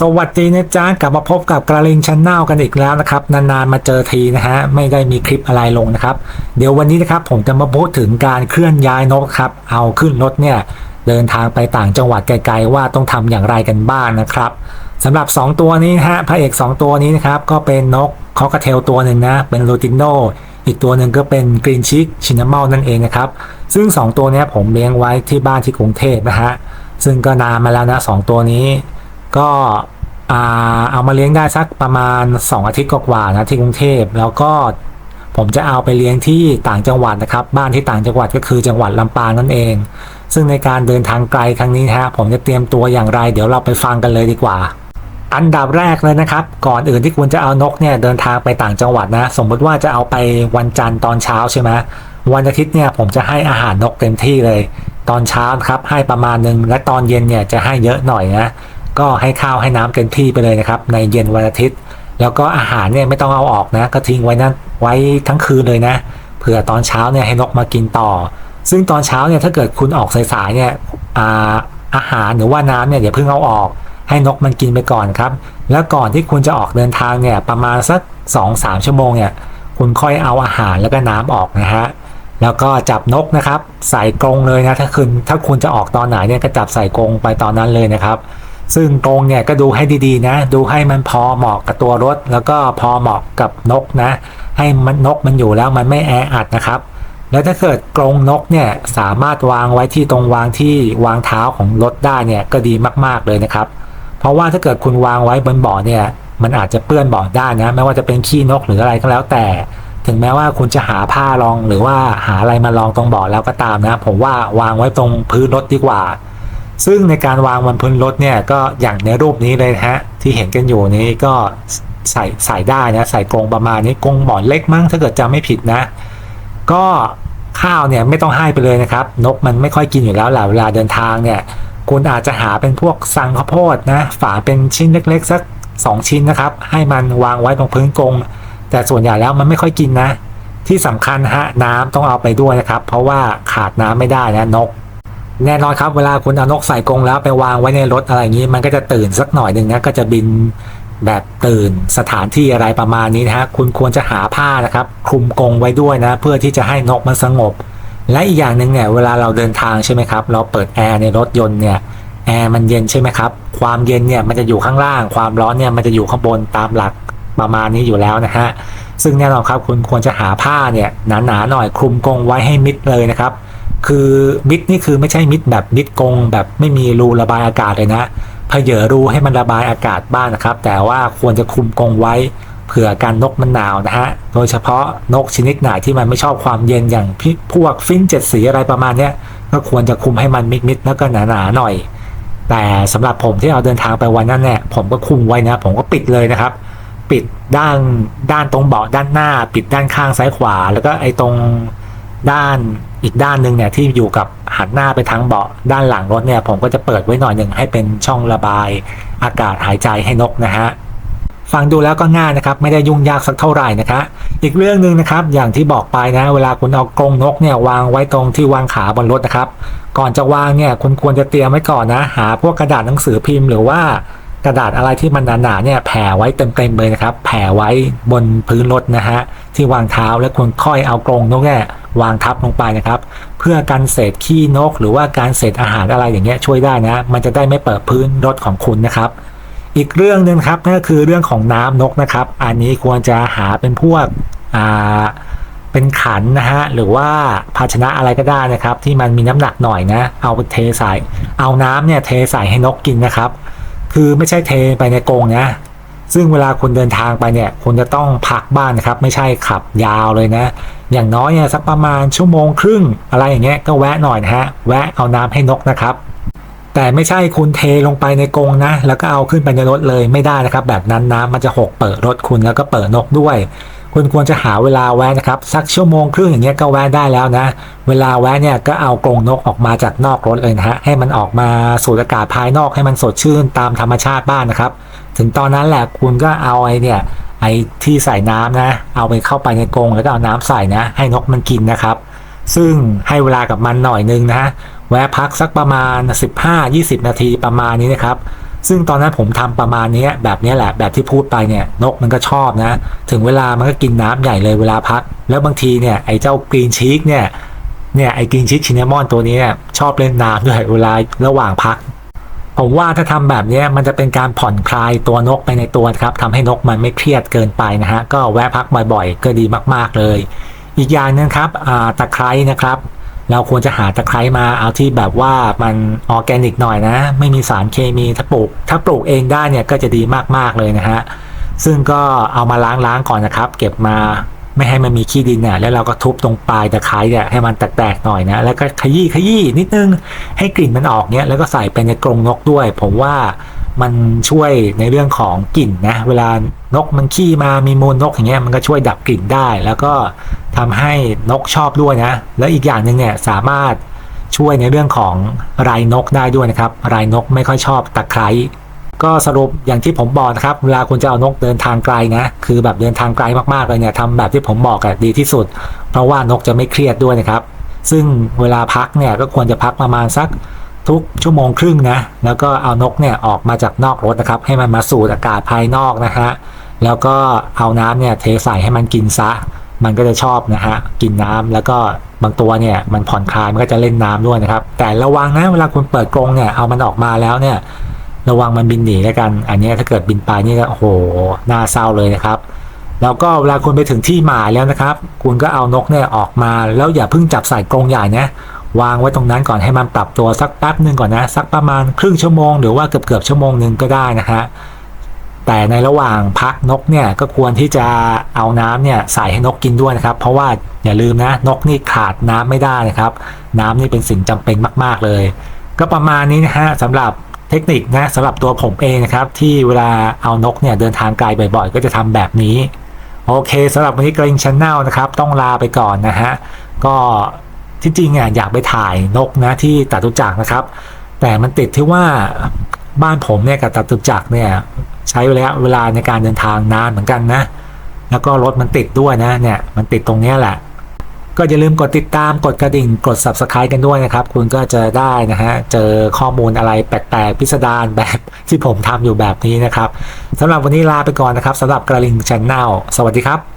สวัสดีนะจ๊ะกลับมาพบกับกระลิงชันแนลกันอีกแล้วนะครับ นานๆมาเจอทีนะฮะไม่ได้มีคลิปอะไรลงนะครับ เดี๋ยววันนี้นะครับผมจะมาพูดถึงการเคลื่อนย้ายนกครับ เอาขึ้นรถเนี่ย เดินทางไปต่างจังหวัดไกลๆว่าต้องทำอย่างไรกันบ้างนะครับสำหรับ 2 ตัวนี้นะฮะพระเอก 2 ตัวนี้นะครับก็เป็นนกคอกเทลตัวหนึ่งนะเป็นโรติโนอีกตัวหนึ่งก็เป็นกรีนชิกชินามอลนั่นเองนะครับซึ่ง 2 ตัวนี้ผมเลี้ยงไว้ที่บ้านที่กรุงเทพนะฮะซึ่งก็นานมาแล้วนะสองตัวนี้ ก็เอามาเลี้ยงได้สักประมาณ 2 อาทิตย์กว่านะที่กรุงเทพแล้วก็ผมจะเอาไปเลี้ยงที่ต่างจังหวัดนะครับ บ้านที่ต่างจังหวัดก็คือจังหวัดลำปางนั่นเอง ซึ่งในการเดินทางไกลครั้งนี้ฮะผมจะเตรียมตัวอย่างไร เดี๋ยวเราไปฟังกันเลยดีกว่า อันดับแรกเลยนะครับ ก่อนอื่นที่คุณจะเอานกเนี่ยเดินทางไปต่างจังหวัดนะ สมมติว่าจะเอาไปวันจันทร์ตอนเช้าใช่ไหมวันอาทิตย์เนี่ยผมจะให้อาหารนกเต็มที่เลย ตอนเช้าครับให้ประมาณหนึ่งและตอนเย็นเนี่ยจะให้เยอะหน่อยนะ ก็ให้ข้าวให้น้ำเต็มที่ไปเลยนะครับ ในเย็นวันอาทิตย์ แล้วก็อาหารเนี่ยไม่ต้องเอาออกนะ ก็ทิ้งไว้นั่นไว้ทั้งคืนเลยนะเผื่อตอนเช้าเนี่ยให้นกมากินต่อ ซึ่งตอนเช้าเนี่ยถ้าเกิดคุณออกสายๆเนี่ยอาอาหารหรือว่าน้ำเนี่ยอย่าเพิ่งเอาออก ให้นกมันกินไปก่อนครับ แล้วก่อนที่คุณจะออกเดินทางเนี่ยประมาณสัก 2-3 ชั่วโมงเนี่ยคุณค่อยเอาอาหารแล้วก็น้ำออกนะฮะแล้วก็จับนกนะครับ ใส่กรงเลยนะถ้าคุณถ้าคุณจะออกตอนไหนเนี่ยก็จับใส่กรงไปตอนนั้นเลยนะครับ ซึ่งกรงเนี่ยก็ดูให้ดีๆนะ ดูให้มันพอเหมาะกับตัวรถ แล้วก็พอเหมาะกับนกนะ ให้มันนกมันอยู่แล้วมันไม่แออัดนะครับ แล้วถ้าเกิดกรงนกเนี่ยสามารถวางไว้ที่ตรงวางที่วางเท้าของรถได้เนี่ยก็ดีมากๆเลยนะครับ เพราะว่าถ้าเกิดคุณวางไว้บนเบาะเนี่ยมันอาจจะเปื้อนเบาะได้นะไม่ว่าจะเป็นขี้นกหรืออะไรก็แล้วแต่ ถึงแม้ว่าคุณจะหาผ้ารองหรือว่าหาอะไรมารองตรงเบาะแล้วก็ตามนะ ผมว่าวางไว้ตรงพื้นรถดีกว่า ซึ่งในการวางบนพื้นรถเนี่ยก็อย่างในรูปนี้เลยนะฮะที่เห็นกันอยู่นี้ก็ใส่ใส่ได้นะใส่กรงประมาณนี้กรงหมอนเล็กมั้งถ้าเกิดจำไม่ผิดนะ ก็ข้าวเนี่ยไม่ต้องให้ไปเลยนะครับ นกมันไม่ค่อยกินอยู่แล้วแหละเวลาเดินทางเนี่ย คุณอาจจะหาเป็นพวกสังข้าวโพดนะ ฝาเป็นชิ้นเล็ก ๆ สัก 2 ชิ้นนะครับ ให้มันวางไว้ตรงพื้นกรงแต่ส่วนใหญ่แล้วมันไม่ค่อยกินนะ ที่สำคัญฮะน้ำต้องเอาไปด้วยนะครับ เพราะว่าขาดน้ำไม่ได้นะนก แน่นอนครับเวลาคุณเอานกใส่กรงแล้วไปวางไว้ในรถอะไรอย่างนี้ มันก็จะตื่นสักหน่อยหนึ่งนะก็จะบินแบบตื่นสถานที่อะไรประมาณนี้นะฮะคุณควรจะหาผ้านะครับคลุมกรงไว้ด้วยนะ เพื่อที่จะให้นกมันสงบ และอีกอย่างหนึ่งเนี่ยเวลาเราเดินทางใช่ไหมครับเราเปิดแอร์ในรถยนต์เนี่ยแอร์มันเย็นใช่ไหมครับความเย็นเนี่ยมันจะอยู่ข้างล่าง ความร้อนเนี่ยมันจะอยู่ข้างบนตามหลักประมาณนี้อยู่แล้วนะฮะซึ่งแน่นอนครับคุณควรจะหาผ้าเนี่ยหนาๆหน่อยคลุมกรงไว้ให้มิดเลยนะครับ คือมิดนี่คือไม่ใช่มิดแบบมิดกง แบบไม่มีรูระบายอากาศเลยนะเพเยอรูให้มันระบายอากาศบ้างนะครับ แต่ว่าควรจะคุมกรงไว้เผื่อการนกมันหนาวนะฮะโดยเฉพาะนกชนิดไหนที่มันไม่ชอบความเย็นอย่างพวกฟินเจ็ดสีอะไรประมาณเนี้ยก็ควรจะคุมให้มันมิดๆแล้วก็หนาๆหน่อย แต่สำหรับผมที่เอาเดินทางไปวันนั้นเนี่ยผมก็คุมไว้นะ ผมก็ปิดเลยนะครับ ปิดด้านด้านตรงเบาะด้านหน้า ปิดด้านข้างซ้ายขวา แล้วก็ไอ้ตรงด้าน อีกด้านหนึ่งเนี่ยที่อยู่กับหันหน้าไปทางเบาะด้านหลังรถเนี่ยผมก็จะเปิดไว้หน่อยหนึ่งให้เป็นช่องระบาย อากาศหายใจให้นกนะฮะฟังดูแล้วก็ง่ายนะครับไม่ได้ยุ่งยากสักเท่าไหร่นะคะอีกเรื่องหนึ่งนะครับอย่างที่บอกไปนะ เวลาคุณเอากรงนกเนี่ยวางไว้ตรงที่วางขาบนรถนะครับ ก่อนจะวางเนี่ยคุณควรจะเตรียมไว้ก่อนนะ หาพวกกระดาษหนังสือพิมพ์หรือว่ากระดาษอะไรที่มันหนาๆเนี่ยแผ่ไว้เต็มๆเลยนะครับ แผ่ไว้บนพื้นรถนะฮะที่วางเท้าแล้วคุณค่อยเอากรงนกเนี่ย วางทับลงไปนะครับ เพื่อกันเศษขี้นก หรือว่าการเศษอาหารอะไรอย่างเงี้ยช่วยได้นะ มันจะได้ไม่เปิดพื้นรถของคุณนะครับ อีกเรื่องหนึ่งครับนั่นก็คือเรื่องของน้ำนกนะครับ อันนี้ควรจะหาเป็นพวกอ่าเป็นขันนะฮะหรือว่าภาชนะอะไรก็ได้นะครับ ที่มันมีน้ำหนักหน่อยนะ เอาเทใส่เอาน้ำเนี่ยเทใส่ให้นกกินนะครับ คือไม่ใช่เทไปในกรงนะ ซึ่งเวลาคุณเดินทางไปเนี่ยคุณจะต้องพักบ้านนะครับ ไม่ใช่ขับยาวเลยนะ อย่างน้อยเนี่ยสักประมาณชั่วโมงครึ่ง อะไรอย่างเงี้ยก็แวะหน่อยนะฮะแวะเอาน้ำให้นกนะครับแต่ไม่ใช่คุณเทลงไปในกรงนะ แล้วก็เอาขึ้นไปในรถเลยไม่ได้นะครับ แบบนั้นน้ำมันจะหกเปิดรถคุณแล้วก็เปิดนกด้วย คุณควรจะหาเวลาแวะนะครับสักชั่วโมงครึ่งอย่างเงี้ยก็แวะได้แล้วนะ เวลาแวะเนี่ยก็เอากรงนกออกมาจากนอกรถเลยนะฮะให้มันออกมาสูดอากาศภายนอกให้มันสดชื่นตามธรรมชาติบ้านนะครับ ถึงตอนนั้นแหละคุณก็เอาไอ้เนี่ยไอ้ที่ใส่น้ำนะ เอาไปเข้าไปในกรงแล้วก็เอาน้ำใส่นะ ให้นกมันกินนะครับ ซึ่งให้เวลากับมันหน่อยนึงนะฮะแวะพักสักประมาณ 15-20 นาทีประมาณนี้นะครับ ซึ่งตอนนั้นผมทำประมาณนี้แบบนี้แหละแบบที่พูดไปเนี่ยนกมันก็ชอบนะ ถึงเวลามันก็กินน้ำใหญ่เลยเวลาพัก แล้วบางทีเนี่ยไอ้เจ้ากรีนชีกเนี่ยเนี่ยไอ้กรีนชีกชินนามอนตัวนี้เนี่ยชอบเล่นน้ำด้วยเวลาระหว่างพัก ผมว่าถ้าทำแบบนี้มันจะเป็นการผ่อนคลายตัวนกไปในตัวครับทำให้นกมันไม่เครียดเกินไปนะฮะก็แวะพักบ่อยๆก็ดีมากๆเลย อีกอย่างหนึงครับตะไคร้นะครับ เราควรจะหาตะไคร้มาเอาที่แบบว่ามันออร์แกนิกหน่อยนะ ไม่มีสารเคมีถ้าปลูก ถ้าปลูกเองได้เนี่ยก็จะดีมากๆเลยนะฮะซึ่งก็เอามาล้างๆก่อนนะครับ เก็บมาไม่ให้มันมีขี้ดินเนี่ยแล้วเราก็ทุบตรงปลายตะไคร้เนี่ยให้มันแตกๆหน่อยนะ แล้วก็ขยี้ขยี้นิดนึงให้กลิ่นมันออกเนี่ยแล้วก็ใส่ไปในกรงนกด้วย ผมว่ามันช่วยในเรื่องของกลิ่นนะ เวลานกมันขี้มามีมูลนกอย่างเงี้ยมันก็ช่วยดับกลิ่นได้ แล้วก็ ทำให้นกชอบด้วยนะ แล้วอีกอย่างหนึ่งเนี่ยสามารถช่วยในเรื่องของรายนกได้ด้วยนะครับ รายนกไม่ค่อยชอบตะไคร้ก็สรุปอย่างที่ผมบอกนะครับ เวลาคุณจะเอานกเดินทางไกลนะ คือแบบเดินทางไกลมากๆเลยเนี่ยทำแบบที่ผมบอกอะดีที่สุด เพราะว่านกจะไม่เครียดด้วยนะครับ ซึ่งเวลาพักเนี่ยก็ควรจะพักประมาณสักทุกชั่วโมงครึ่งนะ แล้วก็เอานกเนี่ยออกมาจากนอกรถนะครับ ให้มันมาสูดอากาศภายนอกนะฮะ แล้วก็เอาน้ำเนี่ยเทใส่ให้มันกินซะ มันก็จะชอบนะฮะกินน้ำแล้วก็บางตัวเนี่ยมันผ่อนคลายมันก็จะเล่นน้ำด้วยนะครับ แต่ระวังนะเวลาคุณเปิดกรงเนี่ยเอามันออกมาแล้วเนี่ย ระวังมันบินหนีแล้วกัน อันนี้ถ้าเกิดบินไปนี่ก็โอ้โหน่าเศร้าเลยนะครับ แล้วก็เวลาคุณไปถึงที่หมายแล้วนะครับ คุณก็เอานกเนี่ยออกมาแล้วอย่าเพิ่งจับใส่กรงใหญ่นะวางไว้ตรงนั้นก่อนให้มันปรับตัวสักแป๊บหนึ่งก่อนนะ สักประมาณครึ่งชั่วโมงหรือว่าเกือบเกือบชั่วโมงหนึ่งก็ได้นะฮะ แต่ในระหว่างพักนกเนี่ยก็ควรที่จะเอาน้ำเนี่ยใส่ให้นกกินด้วยนะครับ เพราะว่าอย่าลืมนะนกนี่ขาดน้ำไม่ได้นะครับ น้ำนี่เป็นสิ่งจำเป็นมาก ๆเลย ก็ประมาณนี้นะฮะสำหรับเทคนิคนะสำหรับตัวผมเองนะครับ ที่เวลาเอานกเนี่ยเดินทางไกลบ่อยๆ ก็จะทำแบบนี้ โอเคสำหรับวันนี้กริงช n แนลนะครับ ต้องลาไปก่อนนะฮะก็ที่จริงอะอยากไปถ่ายนกนะที่ตัตุจักนะครับ แต่มันติดที่ว่า บ้านผมเนี่ยกับตัดตุจักเนี่ยใช้ระยะเวลาในการเดินทางนานเหมือนกันนะ แล้วก็รถมันติดด้วยนะเนี่ยมันติดตรงนี้แหละ ก็อย่าลืมกดติดตามกดกระดิ่งกด subscribe กันด้วยนะครับ คุณก็จะได้นะฮะเจอข้อมูลอะไรแปลกๆพิสดารแบบที่ผมทำอยู่แบบนี้นะครับสำหรับวันนี้ลาไปก่อนนะครับสำหรับกระลิงช n แนลสวัสดีครับ